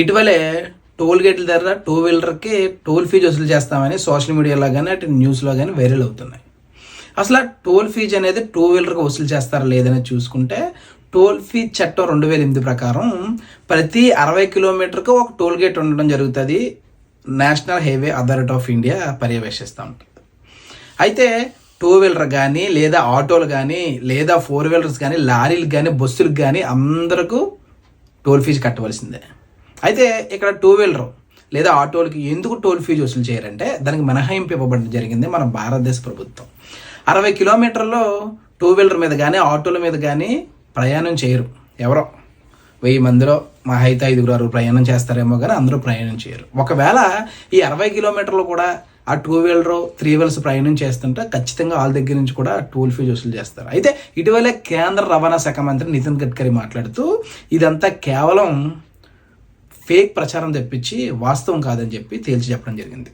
ఇటీవలే టోల్ గేట్ల దగ్గర టూ వీలర్కి టోల్ ఫీజు వసూలు చేస్తామని సోషల్ మీడియాలో కానీ అటు న్యూస్లో కానీ వైరల్ అవుతున్నాయి. అసలు టోల్ ఫీజు అనేది టూ వీలర్కి వసూలు చేస్తారా లేదని చూసుకుంటే టోల్ ఫీ చట్టం రెండు వేల ఎనిమిది ప్రకారం ప్రతి అరవై కిలోమీటర్కి ఒక టోల్ గేట్ ఉండడం జరుగుతుంది. National highway authority of India పర్యవేక్షిస్తూ. ఉంటుంది అయితే టూ వీలర్ కానీ లేదా ఆటోలు కానీ లేదా ఫోర్ వీలర్స్ కానీ లారీలకు కానీ బస్సులకు కానీ అందరికీ టోల్ ఫీజు కట్టవలసిందే. అయితే ఇక్కడ టూ వీలర్ లేదా ఆటోలకి ఎందుకు టోల్ ఫీజు వసూలు చేయరంటే దానికి మినహాయింపు ఇవ్వబడడం జరిగింది మన భారతదేశ ప్రభుత్వం. అరవై కిలోమీటర్లో టూ వీలర్ మీద కానీ ఆటోల మీద కానీ ప్రయాణం చేయరు. ఎవరో? వెయ్యి మందిలో మా అయితే ఐదుగురు ఆరు ప్రయాణం చేస్తారేమో కానీ అందరూ ప్రయాణం చేయరు. ఒకవేళ ఈ అరవై కిలోమీటర్లు కూడా ఆ టూ వీలర్ త్రీ వీలర్స్ ప్రయాణం చేస్తుంటే ఖచ్చితంగా వాళ్ళ దగ్గర నుంచి కూడా టోల్ ఫీజు వసూలు చేస్తారు. అయితే ఇటీవలే కేంద్ర రవాణా శాఖ మంత్రి నితిన్ గడ్కరీ మాట్లాడుతూ ఇదంతా కేవలం ఫేక్ ప్రచారం తెప్పించి వాస్తవం కాదని చెప్పి తేల్చి చెప్పడం జరిగింది.